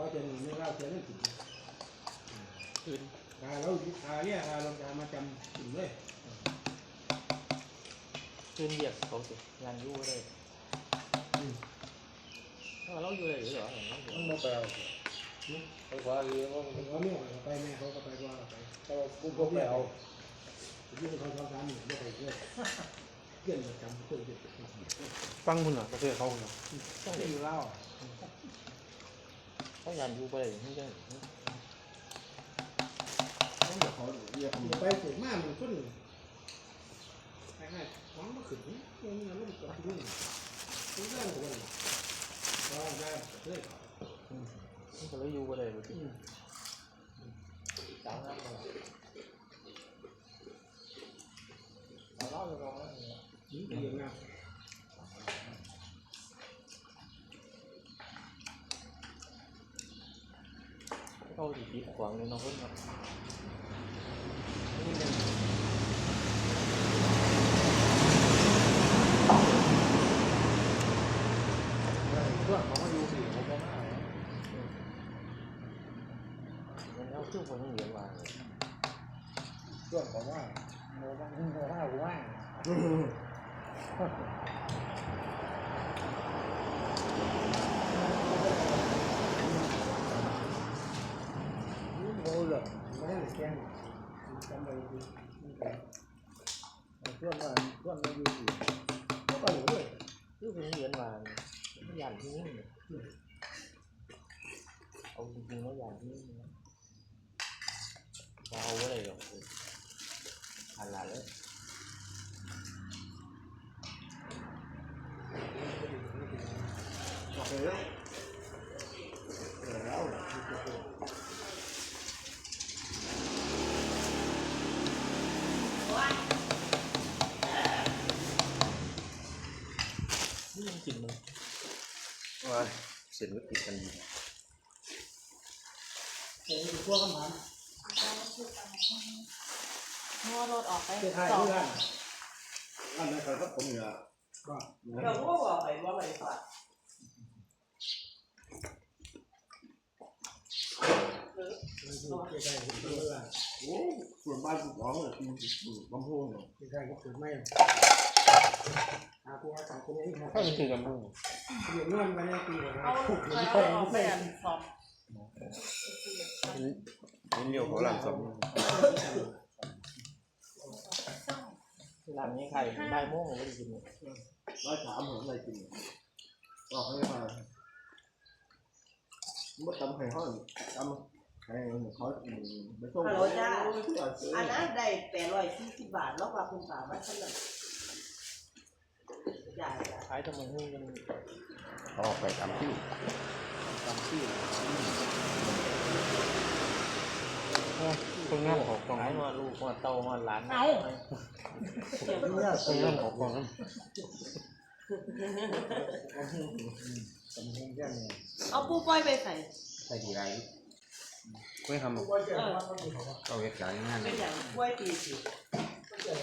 อจะหนีไม่เล่าเสียนั่นสิคืนตาเราตาเนี่ยตาเราจะมาจำถึงเลยคืนเหยียบเขาสิงานอยู่เลยถ้าเราอยู่เลยหรือเหรอเห็นเราอยู่มันบ่ไปเอาไปขวาเรือว่ามันเขาเนี่ยเขาไปแม่เขาก็ไปว่าไปเขากูก็ไปเอายื่นเขาเขาทำหนึ่งไม่ไปเพื่อนเพื่อนประจำเพื่อนเด็กฟังคุณเหรอประเทศเขาเหรอต้องไปอยู่เล่า เขางานอยู่ไปเลยไม่ใช่ต้องเดี๋ยวเขาเรียกเขาไปเสร็จมากมันก็หนึ่งไอ้ไอ้ของมาขึ้นนี่มันมันกับที่นี่ต้องได้ของมันเราได้เพื่อนมันก็เลยอยู่ไปเลยสิสาวน้ำเลยเราเล่าเลยเราเล่าเลยนี่ดีนะ เขาสิปีขวางเลยน้องคนเนาะเพื่อนเขามาอยู่สี่เขาก็มามันเอาชื่อคนนี้เหรียญมาเลยเพื่อนเขาว่าโมบ้างโมห้ากูว่าโมเลย ไม่ได้แกงจำไปดีเพื่อนมาเพื่อนมาอยู่สี่ก็ไปอยู่ด้วย ชื่อคนนี้เหรียญมาไม่ยันที่นี่เนี่ยเอาจริงๆแล้วยันที่นี่นะเราเอาไว้เลยหรอกหันหลังเลย โอเคแล้วแล้ว นี่ยังกินเลย ว่าเสร็จก็ติดกันอยู่เออพวกคำถามงัวรถออกไปจะถ่ายสองเพื่อนอันนั้นครับผมเนี่ยก็เราก็บอกไปว่าไปฝากใกล้ๆเพื่อนโอ้ส่วนบ้านกูร้องเลยมันลำโพงเนี่ยใกล้ๆก็คือไม่ หาผู้หาสาวคนนี้มาถ้ามันคือกันบ้างเดี๋ยวนั่นไปในปีของเอาเราไปเอาออกไปอันสองนี่เลี้ยวเขาหลังสองหลังนี้ใครได้โม่งไม่ได้กินเลยร้อยสามผมอะไรกินออกให้มาเมื่อจำให้เขาจำให้เขาไม่ต้องฮัลโหลจ้าอันนั้นได้แปดร้อยสี่สิบบาทแล้วกว่าคุณสามารถเท่าไหร่ จ่ายจ้ะขายทำไมหุ้นกันเขาออกไปตามที่ตามชื่อคนงานของกองขายมาลูกมาเต้ามาหลานเอาคนงานของกองจำให้แค่นี้เอาปูป้อยไปใส่ใส่ดีไรไม่ทำเออเอาเหตุการณ์งานเป็นอย่างกล้วยตีสิ